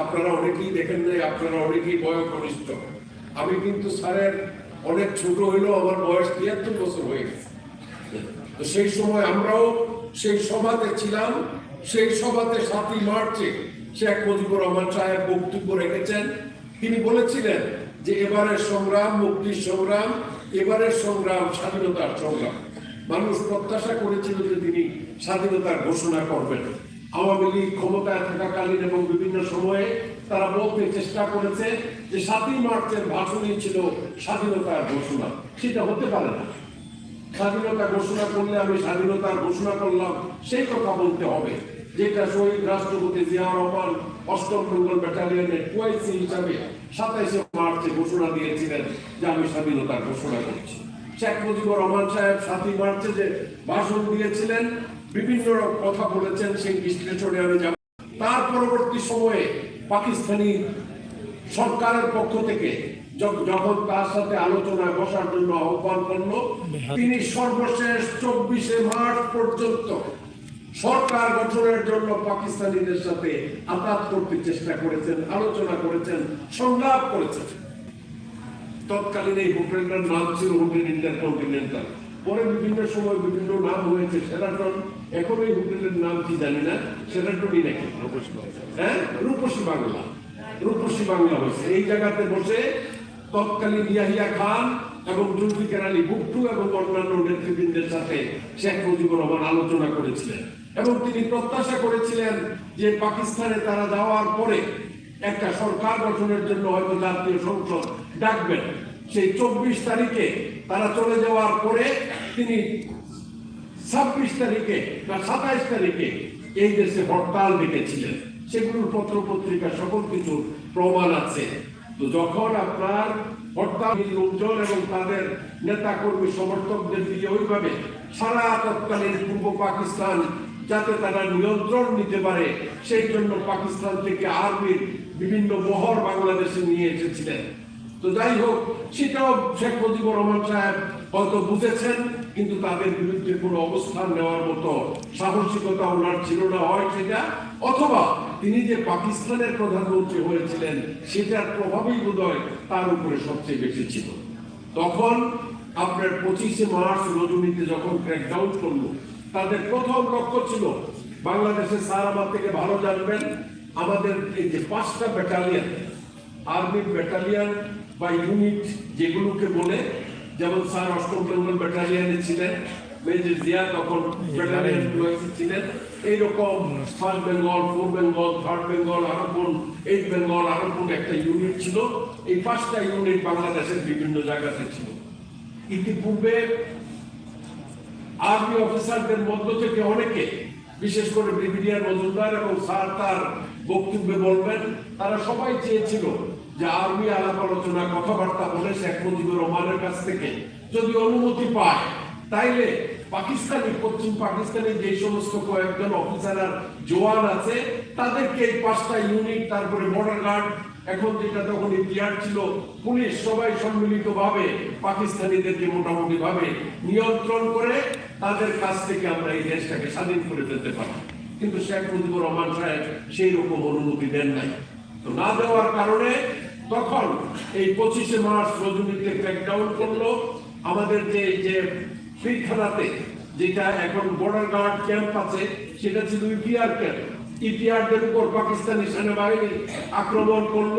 আপনারা অনেকেই দেখেন নাই, আপনারা অনেকেই বয়োকনিষ্ঠ। আমি কিন্তু স্যারের অনেক ছোট হইলেও আমার বয়স তিয়াত্তর বছর হয়ে গেছে। তো সেই সময় আমরাও সেই সভাতে ছিলাম, সেই সভাতে সাতই মার্চে শেখ মুজিবুর রহমান সাহেব বক্তব্য রেখেছেন। তিনি বলেছিলেন যে এবারের সংগ্রাম, মুক্তির সংগ্রাম, এবারের সংগ্রাম স্বাধীনতার সংগ্রাম। মানুষ প্রত্যাশা করেছিল যে তিনি স্বাধীনতার ঘোষণা করবেন। আওয়ামী লীগ ক্ষমতায় থাকাকালীন এবং বিভিন্ন সময়ে তারা বলতে চেষ্টা করেছে যে সাতই মার্চের ভাষণই ছিল স্বাধীনতার ঘোষণা। সেটা হতে পারে না। স্বাধীনতা ঘোষণা করলে আমি স্বাধীনতার ঘোষণা করলাম, সেই কথা বলতে হবে। যেটা শহীদ রাষ্ট্রপতি জিয়া রহমান অষ্টম বেঙ্গল ব্যাটালিয়নের টুয়াইসি হিসাবে সাতাইশে মার্চে ঘোষণা দিয়েছিলেন যে আমি স্বাধীনতার ঘোষণা করছি। শেখ মুজিবুর রহমান সাহেব সাতই মার্চে যে ভাষণ দিয়েছিলেন বিভিন্ন কথা বলেছেন সেই বিশ্লেষণে আমি যাব। তার পরবর্তী সময়ে পাকিস্তানি সরকারের পক্ষ থেকে যখন তার সাথে আলোচনায় বসার জন্য আহ্বান করল, তিনি সর্বশেষ চব্বিশে মার্চ পর্যন্ত সরকার গঠনের জন্য পাকিস্তানিদের সাথে আঘাত করতে চেষ্টা করেছেন, আলোচনা করেছেন, সংলাপ করেছেন। তৎকালীন এই হোটেলটার নাম ছিল হোটেল ইন্টারকন্টিনেন্টাল। পরে বিভিন্ন সময় বিভিন্ন নাম হয়েছে সেরাটন। এখন এই হোটেলের নাম কি জানি না? সেরাটনই নাকি? হ্যাঁ? রূপসী বাংলা। রূপসী বাংলা হয়েছে। এই জায়গাতে বসে তৎকালীন ইয়াহিয়া খান এবং আলী ভুট্টু এবং অন্যান্য নেতৃবৃন্দের সাথে শেখ মুজিবুর রহমান আলোচনা করেছিলেন। এবং তিনি প্রত্যাশা করেছিলেন যে পাকিস্তানে তারা যাওয়ার পরে একটা সরকার গঠনের জন্য হয়তো জাতীয় সংসদ ডাকবেন। সেই চব্বিশ তারিখে তারা চলে যাওয়ার পরে তিনি ছাব্বিশ তারিখে বা সাতাইশ তারিখে এই দেশে হরতাল ডেকেছিলেন। সেগুলোর পত্র পত্রিকা সকল কিছু প্রমাণ আছে। তো যখন আপনার হরতাল লোকজন এবং তাদের নেতা কর্মী সমর্থকদের দিয়ে ওইভাবে সারা তৎকালীন পূর্ব পাকিস্তান যাতে তারা নিয়ন্ত্রণ নিতে পারে, সেই জন্য পাকিস্তান থেকে আর্মির বিভিন্ন মহর বাংলাদেশে নিয়ে এসেছিলেন। তো যাই হোক, সেটাও শেখ মুজিবুর রহমান সাহেব হয়তো বুঝেছেন। কিন্তু তাদের বিরুদ্ধে কোনো অবস্থান নেওয়ার মতো সাহসিকতা ওনার ছিল না। হয় সেটা? অথবা তিনি যে পাকিস্তানের প্রধানমন্ত্রী হয়েছিলেন, সেটার প্রভাবই বোধহয় তার উপরে সবচেয়ে বেশি ছিল। তখন আপনার পঁচিশে মার্চ রজনীতে যখন ক্র্যাকডাউন করল, তাদের প্রথম লক্ষ্য ছিল বাংলাদেশের স্যার আমার থেকে ভালো জানবেন, আমাদের এই যে পাঁচটা ব্যাটালিয়ান আর্মি ব্যাটালিয়ান বা ইউনিট যেগুলোকে বলে যেমন স্যার অষ্টম বেঙ্গল ব্যাটালিয়নে ছিলেন মেজর জিয়া তখন ব্যাটালিয়ন ছিলেন। এইরকম first Bengal four Bengal third Bengal আরও এইট বেঙ্গল আরও একটা ইউনিট ছিল। এই পাঁচটা ইউনিট বাংলাদেশের বিভিন্ন জায়গাতে ছিল। ইতিপূর্বে আর্মি অফিসারদের মধ্য থেকে অনেকে বিশেষ করে ব্রিগেডিয়ার মজুমদার এবং স্যার তার বক্তব্যে বলবেন তারা সবাই চেয়েছিল আলাপ আলোচনা, কথাবার্তা বলে শেখ মুজিবুর রহমানের কাছ থেকে যদি অনুমতি পায়, তাইলে পাকিস্তানি, পশ্চিম পাকিস্তানি যে সমস্ত কয়েকজন অফিসার আর জওয়ান আছে, তাদেরকে এই পাঁচটা ইউনিট তারপরে বর্ডার গার্ড এখন যেটা তখন ইতিহাস ছিল, পুলিশ সবাই সম্মিলিত ভাবে পাকিস্তানিদেরকে মোটামুটি ভাবে নিয়ন্ত্রণ করে তাদের কাছ থেকে আমরা এই দেশটাকে স্বাধীন করে ফেলতে পারি। কিন্তু শেখ মুজিবুর রহমান সাহেব সেই রকম অনুমতি দেন নাই। তো না দেওয়ার কারণে তখন এই পঁচিশে মার্চ রজনীতে ক্র্যাকডাউন করল। আমাদের যে যে ফ্রিখানাতে যেটা এখন বর্ডার গার্ড ক্যাম্প আছে, সেটা ছিল ইপিআর ক্যাম্প ইপিআরদের উপর পাকিস্তানি সেনাবাহিনী আক্রমণ করল।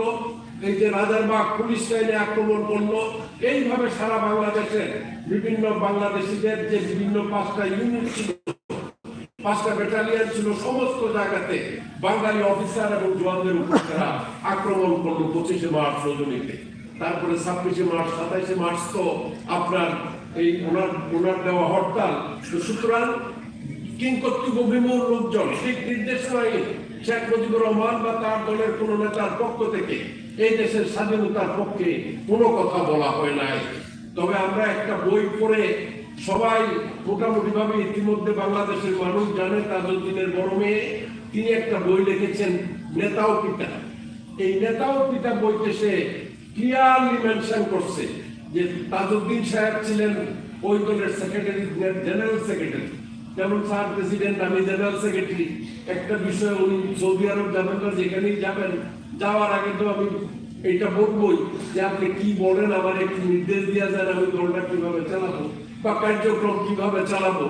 এই যে রাজারবাগ পুলিশ লাইনে আক্রমণ করল। এইভাবে সারা বাংলাদেশে বিভিন্ন বাংলাদেশিদের যে বিভিন্ন পাঁচটা ইউনিট ছিল পাঁচটা ব্যাটালিয়ন ছিল সমস্ত জায়গাতে বাঙালি অফিসার এবং জওয়ানদের উপর তারা আক্রমণ করল পঁচিশে মার্চ রজনীতে। তারপরে ছাব্বিশে মার্চ, সাতাইশে মার্চ তো আপনার এই ওনার ওনার দেওয়া হরতাল। সুতরাং কিংকর্তব্য বিমূল লোকজন ঠিক নির্দেশনায় শেখ মুজিবুর রহমান বা তার দলের কোন নেতার পক্ষ থেকে এই দেশের স্বাধীনতার পক্ষে কোনো কথা বলা হয় নাই। তবে আমরা একটা বই পড়ে সবাই মোটামুটি ভাবে ইতিমধ্যে বাংলাদেশের মানুষ জানে তাজউদ্দিনের বড় মেয়ে। তিনি একটা বই লিখেছেন, নেতাও পিতা। এই নেতাও পিতা বইতে সে ক্লিয়ারলি মেনশন করছে যে তাজউদ্দিন সাহেব ছিলেন ওই দলের সেক্রেটারি জেনারেল সেক্রেটারি যেমন স্যার প্রেসিডেন্ট আমি জেনারেল সেক্রেটারি একটা বিষয়ে উনি সৌদি আরব যাবেন বা যেখানেই যাবেন, যাওয়ার আগে তো আমি এটা বলবই যে আপনি কি বলেন, আমার একটু নির্দেশ দেওয়া যায়, আমি দলটা কীভাবে চালাবো। বা কার্যক্রম কীভাবে চালাবো?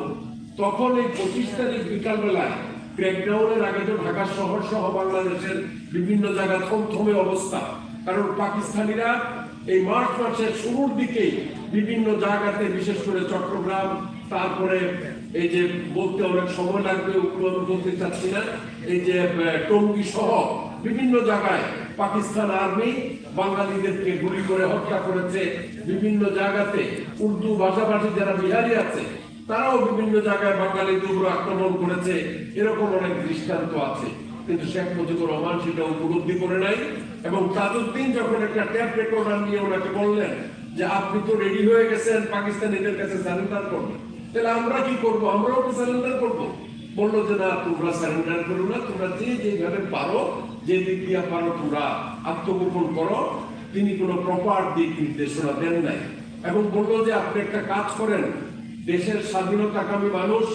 তখন এই পঁচিশ তারিখ বিকালবেলায় ক্র্যাকডাউনের আগে তো ঢাকা শহর সহ বাংলাদেশের বিভিন্ন জায়গা থমথমে অবস্থা। কারণ পাকিস্তানিরা এই মার্চ মাসের শুরুর দিকেই বিভিন্ন জায়গাতে, বিশেষ করে চট্টগ্রাম, তারপরে এই যে বলতে অনেক সময় লাগবে বলতে চাচ্ছি না, এই যে টঙ্গী সহ বিভিন্ন জায়গায় পাকিস্তান আর্মি বাঙালিদেরকে গুলি করে হত্যা করেছে বিভিন্ন জায়গাতে। উর্দু ভাষাভাষী যারা বিহারি আছে, তারাও বিভিন্ন জায়গায় বাঙালিদের উপর আক্রমণ করেছে। এরকম অনেক দৃষ্টান্ত আছে। কিন্তু শেখ মুজিবুর রহমান সেটা উপলব্ধি করে নাই। এবং তাজউদ্দিন যখন একটা ট্যাপ রেকর্ডার নিয়ে ওনাকে বললেন যে, আপনি তো রেডি হয়ে গেছেন, পাকিস্তানিদের কাছে সারেন্ডার করবেন তাহলে আমরা কি করব? আমরাও তো সারেন্ডার করব। বলল যে, না, তোমরা সারেন্ডার করো না, তোমরা যে যেভাবে পারো, যে দিক দিয়ে পারো তোমরা আত্মগোপন করো। তিনি কোনো প্রপার দিক নির্দেশনা দেন নাই। এবং বলল যে, আপনি একটা কাজ করেন, দেশের স্বাধীনতাকামী মানুষ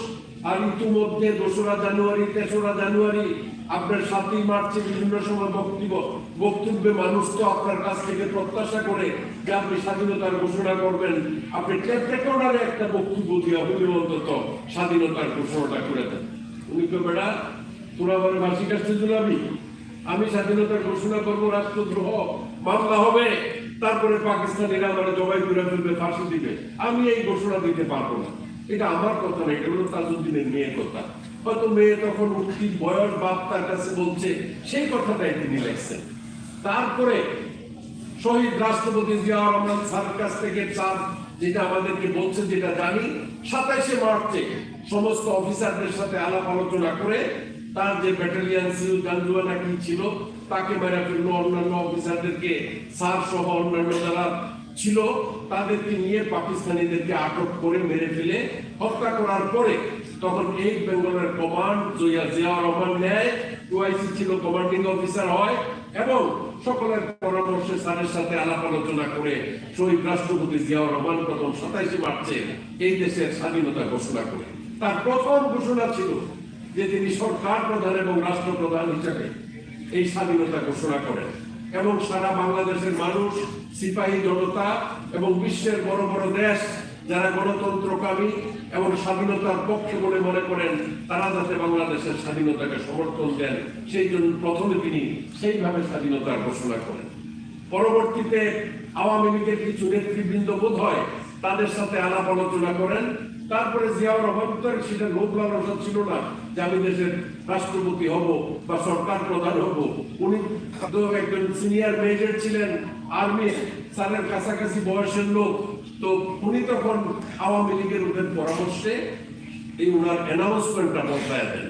আর ইতিমধ্যে দোসরা জানুয়ারি, তেসরা জানুয়ারি আপনার সাতই মার্চে বিভিন্ন সময় বক্তব্য, বক্তব্যে মানুষ তো আপনার কাছ থেকে প্রত্যাশা করে যে আপনি স্বাধীনতার ঘোষণা করবেন। আপনি রেকর্ডারে একটা বক্তব্য দিয়ে হলেও অন্তত, স্বাধীনতার ঘোষণাটা করে দেন। উনি তো বেড়া, তোরা আমার ফাঁসি কাছে ঝুলাবি আমি স্বাধীনতার ঘোষণা করব, রাষ্ট্রদ্রোহ, মামলা হবে, তারপরে পাকিস্তানিরা আমার জবাই করে ফেলবে, ফাঁসি দিবে। আমি এই ঘোষণা দিতে পারব না। এটা আমার কথা না, এটা হলো তাজুদ্দিনের মেয়ের কথা। হয়তো মেয়ে তখন উঠতি, বয়স বাপ তার কাছে বলছে, সেই কথাটাই তিনি লেখছেন। তারপরে শহীদ রাষ্ট্রপতি জিয়াউর রহমান স্যার কাছ থেকে চার যেটা আমাদেরকে বলছে, যেটা জানি সাতাইশে মার্চে সমস্ত অফিসারদের সাথে আলাপ আলোচনা করে তার যে ব্যাটালিয়ান সিল গাঞ্জুয়ানা কি ছিল, তাকে মেরা ফেলল অন্যান্য অফিসারদেরকে, স্যার সহ অন্যান্য যারা ছিল, তাদেরকে নিয়ে পাকিস্তানিদেরকে আটক করে মেরে ফেলে। হত্যা করার পরে তখন এই বেঙ্গলের কমান্ড জয়া জিয়াউর রহমান নেয়। ওআইসি ছিল কমান্ডিং অফিসার হয় এবং সকলের পরামর্শে স্যারের সাথে আলাপ আলোচনা করে শহীদ রাষ্ট্রপতি জিয়াউর রহমান প্রথম সাতাইশে মার্চে এই দেশের স্বাধীনতা ঘোষণা করে। তার প্রথম ঘোষণা ছিল যে তিনি সরকার প্রধান এবং রাষ্ট্রপ্রধান হিসাবে এই স্বাধীনতা ঘোষণা করেন। এবং সারা বাংলাদেশের মানুষ, সিপাহী জনতা এবং বিশ্বের বড় বড় দেশ যারা গণতন্ত্রকামী এবং স্বাধীনতার পক্ষে বলে মনে করেন, তারা যাতে বাংলাদেশের স্বাধীনতাকে সমর্থন দেন, সেই জন্য প্রথমে তিনি সেইভাবে স্বাধীনতার ঘোষণা করেন। পরবর্তীতে আওয়ামী লীগের কিছু নেতৃবৃন্দ বোধ হয় তাদের সাথে আলাপ আলোচনা করেন। তারপরে জিয়াউর রহমান সেটা লোক লালসা ছিল না যে আমি দেশের রাষ্ট্রপতি হব বা সরকার প্রধান হব। উনি একজন সিনিয়র মেজর ছিলেন আর্মি স্যারের কাছাকাছি বয়সের লোক। তো উনি তখন আওয়ামী লীগের ওদের পরামর্শে। এই ওনার অ্যানাউন্সমেন্টটা বদলায় দেন।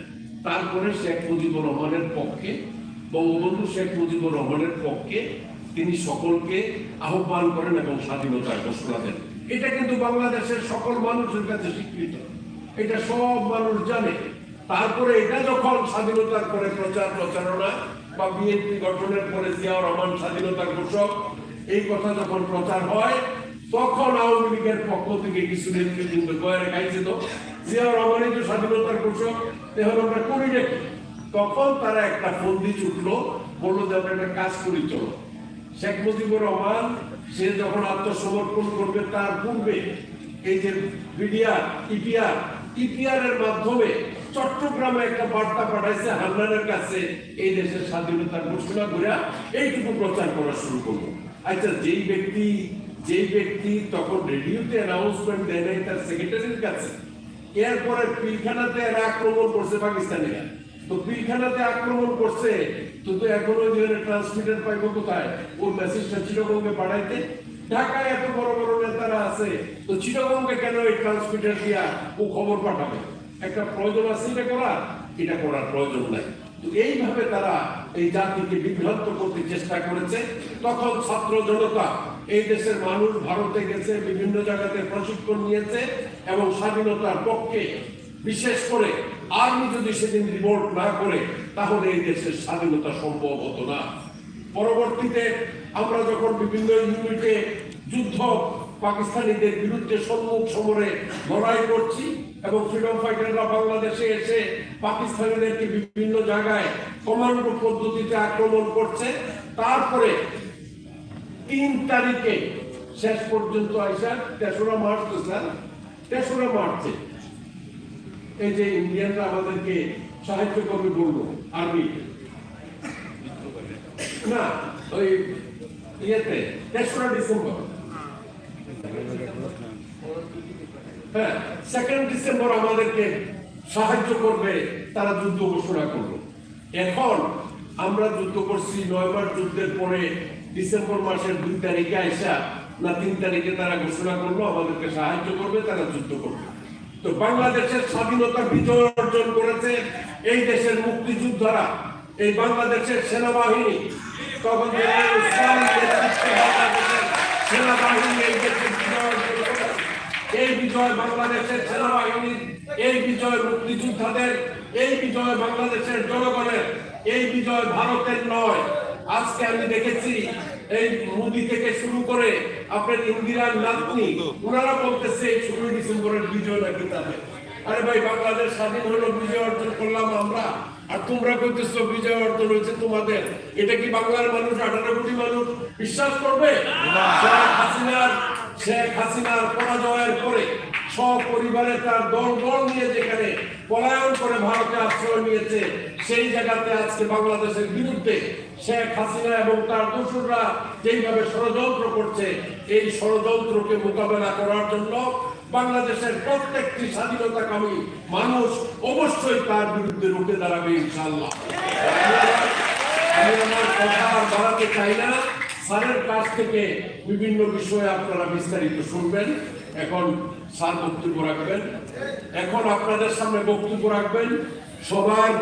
তারপরে শেখ মুজিবুর রহমানের পক্ষে, বঙ্গবন্ধু শেখ মুজিবুর রহমানের পক্ষে তিনি সকলকে আহ্বান করেন এবং স্বাধীনতার ঘোষণা দেন। এটা কিন্তু বাংলাদেশের সকল মানুষের কাছে স্বীকৃত। এটা সব মানুষ জানে। তারপরে এটা যখন স্বাধীনতার পরে প্রচার প্রচারণা বা বিএনপি গঠনের পরে জিয়াউর রহমান স্বাধীনতার ঘোষক, এই কথা যখন প্রচার হয়, তখন আওয়ামী লীগের পক্ষ থেকে কিছু নেতৃবৃন্দ গয়ের খাইছে তো জিয়াউর রহমানই তো স্বাধীনতার ঘোষক এখন আমরা করি নাকি তখন তারা একটা ফন্দি ছুটলো, বলল যে আমরা একটা কাজ করি, চলো। শেখ মুজিবুর রহমান, সে যখন আত্মসমর্পণ করবে তার পূর্বে এই যে বিডিআর ইপিআর ইপিআর এর মাধ্যমে চট্টগ্রামে একটা বার্তা পাঠাইছে হান্নানের কাছে, এই দেশের স্বাধীনতার ঘোষণা করে এইটুকু প্রচার করা শুরু করব আচ্ছা যেই ব্যক্তি যেই ব্যক্তি তখন রেডিওতে অ্যানাউন্সমেন্ট দেয় নাই তার সেক্রেটারির কাছে, এরপরে পিলখানাতে এরা আক্রমণ করছে পাকিস্তানিরা। তো পিলখানাতে আক্রমণ করছে। তো তো এখন ওই ট্রান্সমিটার পাইবো কোথায়? ওর মেসেজটা চিরগঙ্গে পাঠাইতে। ঢাকায় এত বড় বড় নেতারা আছে। তো চিরগঙ্গে কেন এই ট্রান্সমিটার দিয়া ও খবর পাঠাবে? একটা প্রয়োজন আছে এটা করার? এটা করার প্রয়োজন নাই। এইভাবে তারা এই জাতিকে বিভ্রান্ত করতে চেষ্টা করেছে। তখন ছাত্র জনতা এই দেশের মানুষ ভারতে গেছে, বিভিন্ন জায়গাতে প্রশিক্ষণ নিয়েছে এবং স্বাধীনতার পক্ষে বিশেষ করে আর্মি যদি সেদিন রিভোল্ট না করে, তাহলে এই দেশের স্বাধীনতা সম্ভব হতো না। পরবর্তীতে আমরা যখন বিভিন্ন ইউনিটে যুদ্ধ পাকিস্তানিদের বিরুদ্ধে সম্মুখ সমরে লড়াই করছি এবং ফ্রিডম ফাইটাররা বাংলাদেশে এসে পাকিস্তানিদেরকে বিভিন্ন জায়গায় কমান্ডো পদ্ধতিতে আক্রমণ করছে, তারপরে তিন তারিখে শেষ পর্যন্ত আইসা তেসরা মার্চ, স্যার, তেসরা মার্চে এই যে ইন্ডিয়ানরা আমাদেরকে সাহায্য করবে বলব, আর্মি। না, ওই ইয়েতে, তেসরা ডিসেম্বর। হ্যাঁ সেকেন্ড ডিসেম্বর আমাদেরকে সাহায্য করবে, তারা যুদ্ধ ঘোষণা করল এখন আমরা যুদ্ধ করছি নয় মাস যুদ্ধের পরে ডিসেম্বর মাসের দুই তারিখে আইসা, না তিন তারিখে তারা ঘোষণা করল, আমাদেরকে সাহায্য করবে, তারা যুদ্ধ করবে। তো বাংলাদেশের স্বাধীনতা বিজয় অর্জন করেছে এই দেশের মুক্তিযোদ্ধারা এই বাংলাদেশের সেনাবাহিনী তখন সেনাবাহিনী এই দেশের বিজয় অর্জন করেছে। এই বিজয় বাংলাদেশের সেনাবাহিনীর, এই বিজয় মুক্তিযোদ্ধাদের, এই বিজয় বাংলাদেশের জনগণের, এই বিজয় ভারতের নয় আজকে আমি দেখেছি এই মোদি থেকে শুরু করে আপনার ইন্দিরার নাতনি ওনারা বলতেছে ষোলোই ডিসেম্বরের বিজয় নাকি তাদের? আরে ভাই বাংলাদেশ স্বাধীন হলো বিজয় অর্জন করলাম আমরা। আর তোমরা কইতেছো বিজয় অর্জন হয়েছে তোমাদের। এটা কি বাংলার মানুষ আঠারো কোটি মানুষ বিশ্বাস করবে? শেখ হাসিনার শেখ হাসিনার পরাজয়ের পরে সপরিবারে তার দল দল নিয়ে যেখানে পলায়ন করে ভারতে আশ্রয় নিয়েছে সেই জায়গাতে আজকে বাংলাদেশের বিরুদ্ধে শেখ হাসিনা এবং তার যেইভাবে ষড়যন্ত্র করছে, এই ষড়যন্ত্রকে মোকাবেলা করার জন্য বাংলাদেশের প্রত্যেকটি মানুষ অবশ্যই তার বিরুদ্ধে রুখে দাঁড়াবে ইনশাল্লাহ আমি আমার কথা আর বাড়াতে চাই না। স্যারের কাছ থেকে বিভিন্ন বিষয়ে আপনারা বিস্তারিত শুনবেন। এখন স্যার বক্তব্য রাখবেন। এখন আপনাদের সামনে বক্তব্য রাখবেন। সবার